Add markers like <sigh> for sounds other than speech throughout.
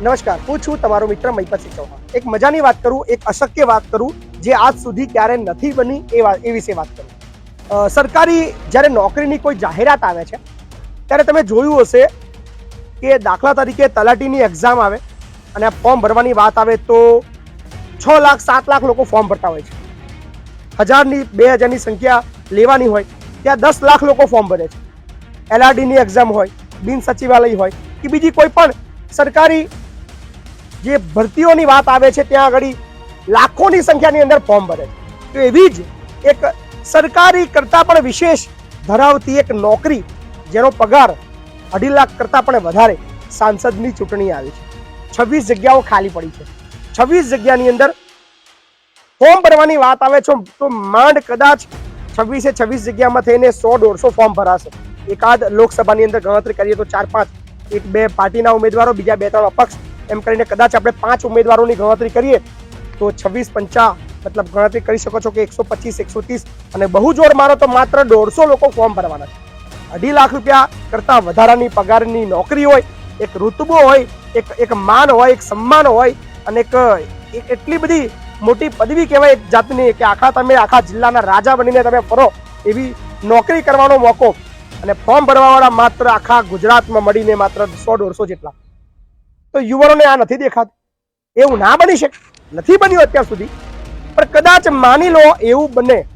નમસ્કાર, હું છું તમારો મિત્ર મહિપતસિંહ ચૌહાણ. એક મજાની વાત કરું, એક અશક્ય વાત કરું, જે આજ સુધી ક્યારે નથી બની, એ વાત એ વિશે વાત કરું. સરકારી જ્યારે નોકરીની કોઈ જાહેરાત આવે છે, ત્યારે તમે જોયું હશે કે દાખલા તરીકે તલાટીની એક્ઝામ આવે અને ફોર્મ ભરવાની વાત આવે તો છ લાખ, સાત લાખ લોકો ફોર્મ ભરતા હોય છે. હજારની, બે હજારની સંખ્યા લેવાની હોય, ત્યાં દસ લાખ લોકો ફોર્મ ભરે છે. એલઆરડીની એક્ઝામ હોય, બિન સચિવાલય હોય, કે બીજી કોઈ પણ સરકારી જે ભરતીઓની વાત આવે છે, ત્યાં આગળ લાખોની સંખ્યાની અંદર ફોર્મ ભરે છે. તો એવી જ એક સરકારી કરતાં પણ વિશેષ ધરાવતી એક નોકરી, જેનો પગાર અઢી લાખ કરતાં પણ વધારે સાંસદની ચૂંટણી આવી છે. છવ્વીસ જગ્યાઓ ખાલી પડી છે. છવ્વીસ જગ્યાની અંદર ફોર્મ ભરવાની વાત આવે છે, તો માંડ કદાચ છવ્વીસે છવ્વીસ જગ્યામાં થઈને સો દોઢસો ફોર્મ ભરાશે. એકાદ લોકસભાની અંદર ગણતરી કરીએ તો ચાર પાંચ, એક બે પાર્ટીના ઉમેદવારો, બીજા બે ત્રણ અપક્ષ એમ કરીને કદાચ આપણે પાંચ ઉમેદવારોની ગણતરી કરીએ, તો છવ્વીસ પંચા મતલબ ગણતરી કરી શકો છો કે એકસો પચીસ, એકસો ત્રીસ અને બહુ જોર મારો તો માત્ર દોઢસો લોકો ફોર્મ ભરવાના છે. અઢી લાખ રૂપિયા કરતાં વધારાની પગારની નોકરી હોય, એક ઋતબો હોય, એક એક માન હોય, એક સન્માન હોય અને એક એટલી બધી મોટી પદવી કહેવાય એક જાતની કે આખા તમે આખા જિલ્લાના રાજા બનીને તમે ફરો એવી નોકરી કરવાનો મોકો. અને ફોર્મ ભરવાવાળા માત્ર આખા ગુજરાતમાં મળીને માત્ર સો દોઢસો જેટલા. તો યુવાનોને આ નથી દેખાતું. એવું ના બની શકે. નથી બન્યું અત્યાર સુધી. પણ કદાચ માની લો એવું બને.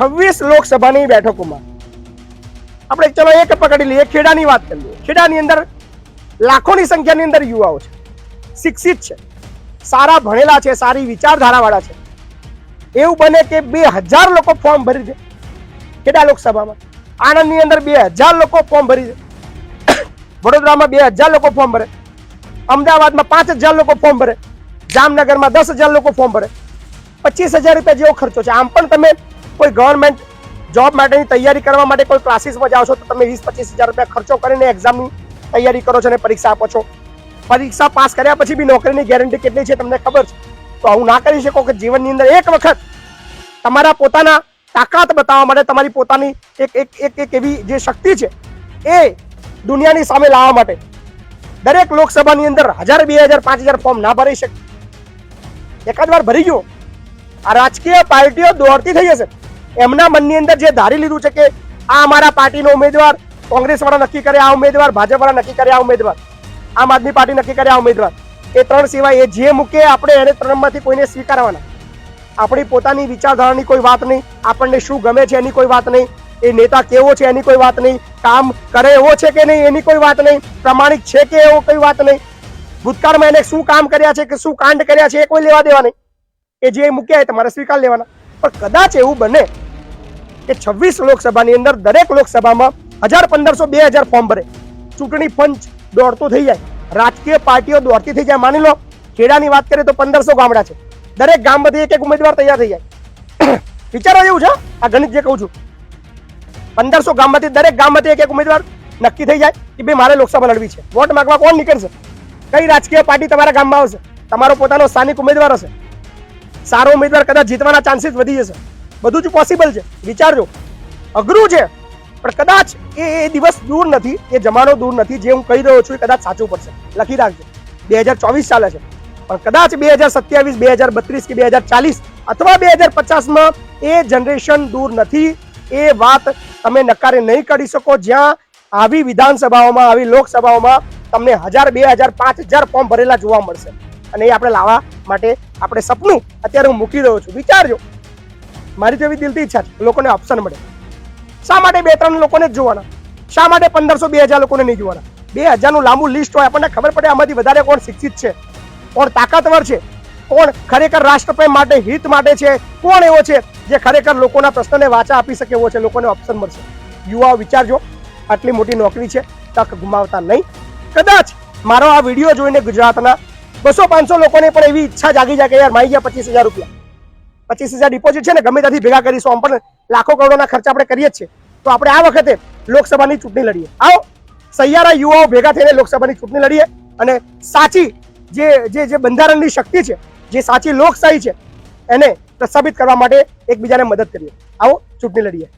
છવ્વીસ લોકસભાની બેઠકોમાં. આપણે ચલો એક પકડી લઈએ, ખેડાની વાત કરી લઈએ. ખેડાની અંદર લાખોની સંખ્યાની અંદર યુવાઓ છે. શિક્ષિત છે. સારા ભણેલા છે, સારી વિચારધારાવાળા છે. એવું બને કે બે હજાર લોકો ફોર્મ ભરી દે. ખેડા લોકસભામાં. આણંદની અંદર બે હજાર લોકો ફોર્મ ભરી દે. વડોદરામાં બે હજાર લોકો ફોર્મ ભરે. અમદાવાદમાં પાંચ હજાર લોકો ફોર્મ ભરે. જામનગરમાં દસ હજાર લોકો ફોર્મ ભરે. પચીસ હજાર રૂપિયા જેવો ખર્ચો છે. આમ પણ તમે કોઈ ગવર્મેન્ટ જોબ માટેની તૈયારી કરવા માટે કોઈ ક્લાસીસમાં જાઓ છો, તો તમે વીસ, પચીસ હજાર રૂપિયા ખર્ચો કરીને એક્ઝામની તૈયારી કરો છો અને પરીક્ષા આપો છો. પરીક્ષા પાસ કર્યા પછી બી નોકરીની ગેરંટી કેટલી છે તમને ખબર છે? તો આવું ના કરી શકો કે જીવનની અંદર એક વખત તમારા પોતાના તાકાત બતાવવા માટે તમારી પોતાની એક એક એક એક એવી જે શક્તિ છે, એ દુનિયાની સામે લાવવા માટે. દરેક લોકસભાની અંદર હજાર, બે હજાર, પાંચ હજાર ફોર્મ ના ભરી શકે એકાદ વાર ભરી ગયો. આ રાજકીય પાર્ટીઓ દોડતી થઈ જશે એમના મનની અંદર જે ધારી લીધું છે કે આ અમારા પાર્ટીનો ઉમેદવાર કોંગ્રેસ વાળા નક્કી કરે આ ઉમેદવાર ભાજપ વાળા નક્કી કરે આ ઉમેદવાર, આમ આદમી પાર્ટી નક્કી કરે આ ઉમેદવાર. એ ત્રણ સિવાય એ જે મૂકે આપણે એને ત્રણમાંથી કોઈને સ્વીકારવાના. આપણી પોતાની વિચારધારાની કોઈ વાત નહીં. આપણને શું ગમે છે એની કોઈ વાત નહીં. એ નેતા કેવો છે એની કોઈ વાત નહીં. કામ કરે એવો છે કે નહીં એની કોઈ વાત નહીં. પ્રમાણિક છે કે એવો કોઈ વાત નહીં. ભૂતકાળમાં એને શું કામ કર્યા છે કે શું કાંડ કર્યા છે એ કોઈ લેવા દેવા નહીં. એ જે મૂક્યા એ તમારે સ્વીકાર લેવાના. પણ કદાચ એવું બને કે છવ્વીસ લોકસભાની અંદર દરેક લોકસભામાં હજાર પંદરસો બે હજાર ફોર્મ ભરે. ચૂંટણી પંચ દોડતું થઈ જાય. રાજકીય પાર્ટીઓ દોડતી થઈ જાય. માની લો, ખેડાની વાત કરીએ તો પંદરસો ગામડા છે. દરેક ગામમાંથી એક એક ઉમેદવાર તૈયાર થઈ જાય. <coughs> વિચારો એવું છે? આ ગણિત જે કહું છું. પંદરસો ગામમાંથી દરેક ગામમાંથી એક એક ઉમેદવાર નક્કી થઈ જાય કે ભાઈ મારે લોકસભા લડવી છે. વોટ માંગવા કોણ નીકળશે? કઈ રાજકીય પાર્ટી તમારા ગામમાં આવશે? તમારો પોતાનો સ્થાનિક ઉમેદવાર હશે. સારો ઉમેદવાર કદાચ જીતવાના ચાન્સીસ વધી જશે. બધું જ પોસિબલ છે. વિચારજો. અઘરું છે. પણ કદાચ એ એ દિવસ દૂર નથી, એ જમાનો દૂર નથી, જે હું કહી રહ્યો છું એ કદાચ સાચું પડશે. લખી રાખજો. બે હજાર ચોવીસ ચાલે છે. પણ કદાચ બે હજાર સત્યાવીસ બે હજાર બત્રીસ કે બે હજાર ચાલીસ અથવા બે હજાર પચાસમાં એ જનરેશન દૂર નથી એ વાત તમે નકારે નહીં કરી શકો. જ્યાં આવી વિધાનસભાઓમાં, આવી લોકસભાઓમાં તમને હજાર, બે હજાર, પાંચ હજાર ફોર્મ ભરેલા જોવા મળશે. અને એ આપણે લાવવા માટે આપણે સપનું અત્યારે હું મૂકી રહ્યો છું. વિચારજો. મારી તો એવી દિલથી ઈચ્છા છે લોકોને ઓપ્શન મળે. શા માટે બે ત્રણ લોકોને જ જોવાના? શા માટે પંદરસો, બે હજાર લોકોને નહીં જોવાના? બે હજારનું લાંબુ લિસ્ટ હોય, આપણને ખબર પડે આમાંથી વધારે કોણ શિક્ષિત છે, કોણ તાકાતવર છે, કોણ ખરેખર રાષ્ટ્રપ્રેમ માટે, હિત માટે છે, કોણ એવો છે. જે ખરેખર લોકોના પ્રશ્નને વાચા આપી શકે એવો છે, લોકોને ઓપ્શન મળશે. યુવાઓ, વિચારજો. આટલી મોટી નોકરી છે, તક ગુમાવતા નહીં. કદાચ મારો આ વીડિયો જોઈને ગુજરાતના બસો પાંચસો લોકોને પણ એવી ઈચ્છા જાગી જાય કે યાર મારી ગયા પચીસ હજાર રૂપિયા. પચીસ હજાર ડિપોઝિટ છે ને, ગમે ત્યાંથી ભેગા કરીશું આમ પણ લાખો કરોડોના ખર્ચ આપણે કરીએ જ છીએ. તો આપણે આ વખતે લોકસભાની ચૂંટણી લડીએ. આવો. સૈયારા યુવાઓ ભેગા થઈને લોકસભાની ચૂંટણી લડીએ અને સાચી જે જે જે બંધારણની શક્તિ છે, જે સાચી લોકશાહી છે, એને પ્રસ્થાપિત કરવા માટે એકબીજાને મદદ કરીએ. આવો ચૂંટણી લડીએ.